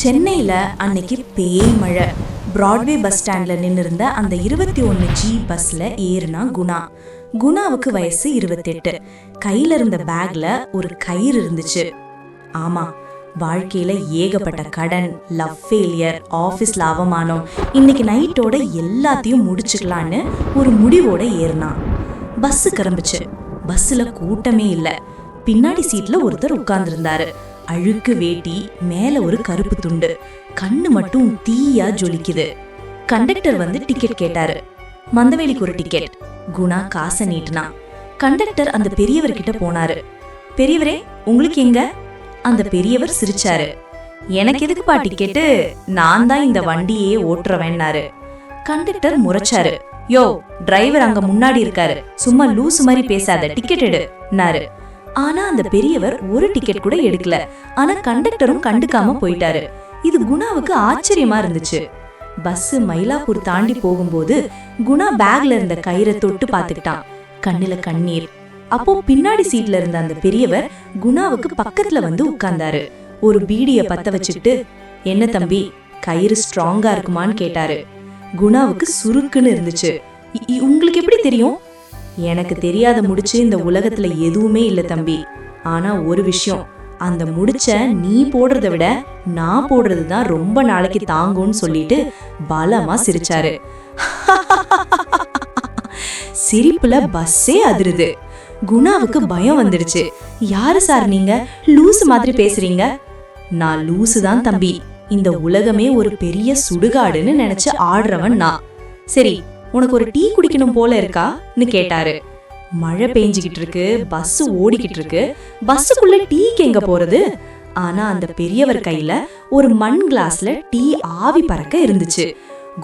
சென்னையில் அன்னைக்கு பேய் மழை. பிராட்வே பஸ் ஸ்டாண்டில் நின்னிருந்த அந்த இருபத்தி ஒன்று ஜி பஸ்ஸில் ஏறுனா குணா. குணாவுக்கு வயசு இருபத்தெட்டு. கையில் இருந்த பேக்கில் ஒரு கயிறு இருந்துச்சு. ஆமாம் வாழ்க்கையில் ஏகப்பட்ட கடன் லவ் ஃபெயிலியர் ஆஃபீஸில் அவமானம். இன்னைக்கு நைட்டோட எல்லாத்தையும் முடிச்சுக்கலான்னு ஒரு முடிவோட ஏறினான் பஸ்ஸு கிளம்பிச்சு பஸ்ஸில் கூட்டமே இல்லை. பின்னாடி சீட்டில் ஒருத்தர் உட்கார்ந்துருந்தாரு. அழுக்கு வேட்டி மேல ஒரு கருப்பு துண்டு. கண்ணு மட்டும் தீயா ஜொலிக்குது. கண்டக்டர் வந்து டிக்கெட் கேட்டாரு. மந்தவேலிக்கு ஒரு டிக்கெட் குணா காசை நீட்டினா. கண்டக்டர் அந்த பெரியவர்கிட்ட போனாரு. பெரியவரே உங்களுக்கு எங்க? அந்த பெரியவர் சிரிச்சாரு. எனக்கு எதுக்குப்பா டிக்கெட்டு நான் தான் இந்த வண்டியே ஓட்டுறவேன்னாரு. கண்டக்டர் முறைச்சாரு. யோ டிரைவர் அங்க முன்னாடி இருக்காரு. சும்மா லூசு மாதிரி பேசாத. டிக்கெட் எடுனாரு ஆனா அந்த பெரியவர் ஒரு டிக்கெட் கூட எடுக்கல. ஆனா கண்டக்டரும் கண்டுக்காம போயிட்டாரு. இது குணாவுக்கு ஆச்சரியமா இருந்துச்சு. பஸ் மயிலாப்பூர் தாண்டி போகும்போது குணா பேக்ல இருந்த கயிறை தொட்டு பார்த்துக்கிட்டான். கண்ணுல கண்ணீர். அப்போ பின்னாடி சீட்ல இருந்த அந்த பெரியவர் குணாவுக்கு பக்கத்துல வந்து உட்கார்ந்தாரு. ஒரு பீடிய பத்த வச்சுக்கிட்டு என்ன தம்பி கயிறு ஸ்ட்ராங்கா இருக்குமான்னு கேட்டாரு. குணாவுக்கு சுருக்குன்னு இருந்துச்சு. உங்களுக்கு எப்படி தெரியும்? எனக்கு தெரியாத முடிச்சு இந்த உலகத்துல எதுவுமே இல்லை தம்பி. ஆனா ஒரு விஷயம் அந்த முடிச்ச நீ போடுறத விட நான் போடுறது தான் ரொம்ப நாளைக்கு தாங்கும்னு சொல்லிட்டு பலமா சிரிச்சாரு. சிரிப்புல பஸ்ஸே அதிருது. குணாவுக்கு பயம் வந்துடுச்சு. யாரு சார் நீங்க? லூசு மாதிரி பேசுறீங்க? நான் லூசு தான் தம்பி. இந்த உலகமே ஒரு பெரிய சுடுகாடுன்னு நினைச்சு ஆடுறவன் நான். சரி உனக்கு ஒரு டீ குடிக்கணும் போல இருக்கான்னு கேட்டாரு. மழை பெஞ்சுகிட்டு இருக்கு பஸ் ஓடிக்கிட்டு இருக்கு பஸ்ஸுக்குள்ள டீக்கு எங்க போறது? ஆனா அந்த பெரியவர் கையில ஒரு மண் கிளாஸ்ல டீ ஆவி பறக்க இருந்துச்சு.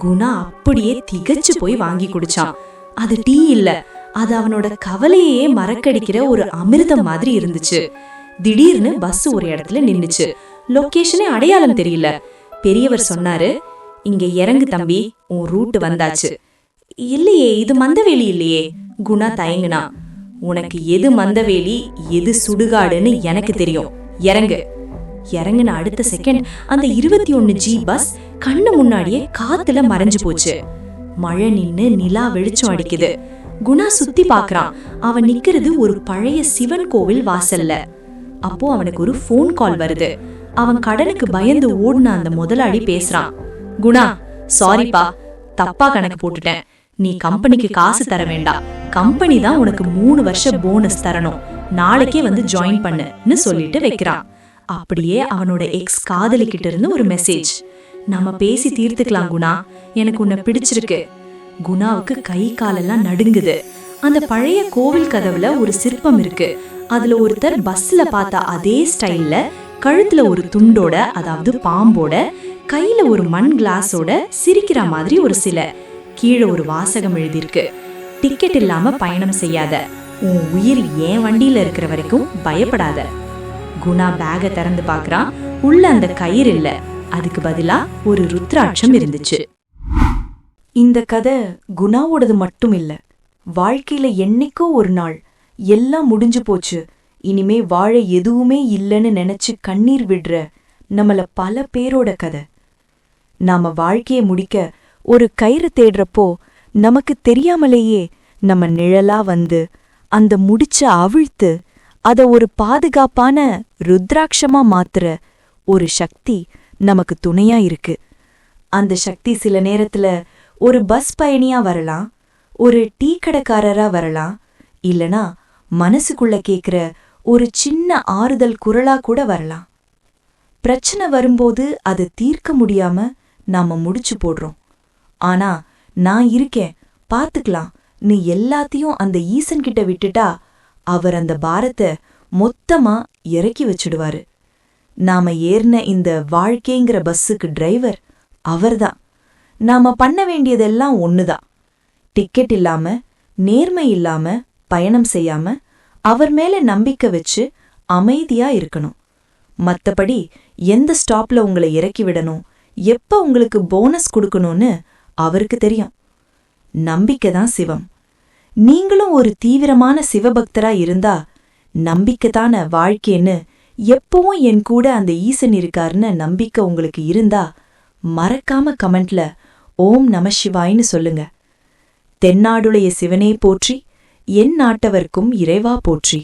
குணா அப்படியே திகச்சு போய் வாங்கி குடிச்சான். அது டீ இல்ல அது அவனோட கவலையே மறக்கடிக்கிற ஒரு அமிர்தம் மாதிரி இருந்துச்சு. திடீர்னு பஸ் ஒரு இடத்துல நின்னுச்சு. லொகேஷனே அடையாளம் தெரியல. பெரியவர் சொன்னாரு இங்க இறங்கு தம்பி உன் ரூட் வந்தாச்சு. இல்லையே இது மந்தவேலி இல்லையே. குணா தயங்குனா உனக்கு எது மந்தவேலி எது சுடுகாடுன்னு எனக்கு தெரியும். இறங்கு. இறங்குன அடுத்த செகண்ட் அந்த இருபத்தி ஒன்னு ஜி பஸ் கண்ணு முன்னாடியே காத்துல மறைஞ்சு போச்சு. மழை நின்னு நிலா வெளிச்சம் அடிக்குது. குணா சுத்தி பாக்குறான். அவன் நிக்கிறது ஒரு பழைய சிவன் கோவில் வாசல்ல. அப்போ அவனுக்கு ஒரு ஃபோன் கால் வருது. அவன் கடனுக்கு பயந்து ஓடுன அந்த முதலாளி பேசுறான். குணா சாரிப்பா தப்பா கணக்கு போட்டுட்டேன். நீ கம்பெனிக்கு காசு தர வேண்டாம் கம்பெனி தான் உனக்கு மூணு வருஷ போனஸ் தரணும். நாளைக்கே வந்து ஜாயின் பண்ணுன்னு சொல்லிட்டு வைக்கிறான். அப்படியே அவனோட எக்ஸ் காதலிக்கிட்ட இருந்து ஒரு மெசேஜ் நம்ம பேசி தீர்த்துக்கலாம் குணா. எனக்கு உன்னை பிடிச்சிருக்கு. குணாவுக்கு கை காலெல்லாம் நடுங்குது. அந்த பழைய கோவில் கதவுல ஒரு சிற்பம் இருக்கு. அதுல ஒருத்தர் பஸ்ல பார்த்த அதே ஸ்டைல்ல கழுத்துல ஒரு துண்டோட அதாவது பாம்போட கையில ஒரு மண் கிளாஸோட சிரிக்கிற மாதிரி ஒரு சிலை. கீழே ஒரு வாசகம் எழுதியிருக்கு. டிக்கெட் இல்லாம பயணம் செய்யாத. உன் உயிர் என் வண்டியில இருக்கிற வரைக்கும் பயப்படாத. குணா பேகை திறந்து பாக்குறான் உள்ள அந்த கயிறு இல்ல. அதுக்கு பதிலா ஒரு ருத்ராட்சம் இருந்துச்சு. இந்த கதை குணாவோடது மட்டும் இல்ல. வாழ்க்கையில என்னைக்கோ ஒரு நாள் எல்லாம் முடிஞ்சு போச்சு. இனிமே வாழ எதுவுமே இல்லைன்னு நினைச்சு கண்ணீர் விடுற நம்மள பல பேரோட கதை. நாம வாழ்க்கைய முடிக்க ஒரு கயிறு தேடுறப்போ நமக்கு தெரியாமலேயே நம்ம நிழலா வந்து அந்த முடிச்ச அவிழ்த்து அத ஒரு பாதுகாப்பான ருத்ராட்சமா மாத்துற ஒரு சக்தி நமக்கு துணையா இருக்கு. அந்த சக்தி சில நேரத்துல ஒரு பஸ் பயணியா வரலாம் ஒரு டீ கடைக்காரரா வரலாம் இல்லனா மனசுக்குள்ள கேக்குற ஒரு சின்ன ஆறுதல் குரலா கூட வரலாம். பிரச்சனை வரும்போது அதை தீர்க்க முடியாம நாம முடிச்சு போடுறோம். ஆனா நான் இருக்கேன். பாத்துக்கலாம் நீ எல்லாத்தையும் அந்த ஈசன் கிட்ட விட்டுட்டா அவர் அந்த பாரத்தை மொத்தமா இறக்கி வச்சிடுவாரு. நாம ஏறின இந்த வாழ்க்கைங்கிற பஸ்ஸுக்கு டிரைவர் அவர்தான். நாம பண்ண வேண்டியதெல்லாம் ஒண்ணுதான். டிக்கெட் இல்லாம நேர்மை இல்லாம பயணம் செய்யாம அவர் மேல நம்பிக்கை வச்சு அமைதியா இருக்கணும். மத்தபடி எந்த ஸ்டாப்ல உங்களை இறக்கி விடணும் எப்ப உங்களுக்கு போனஸ் கொடுக்கணும்னு அவருக்கு தெரியும். நம்பிக்கை தான் சிவம். நீங்களும் ஒரு தீவிரமான சிவபக்தரா இருந்தா நம்பிக்கைத்தான வாழ்க்கைன்னு எப்பவும் என் கூட அந்த ஈசன் இருக்காருன்னு நம்பிக்கை உங்களுக்கு இருந்தா மறக்காம கமெண்ட்ல ஓம் நம சிவாய்னு சொல்லுங்க. தென்னாடுடைய சிவனே போற்றி என் நாட்டவர்க்கும் இறைவா போற்றி.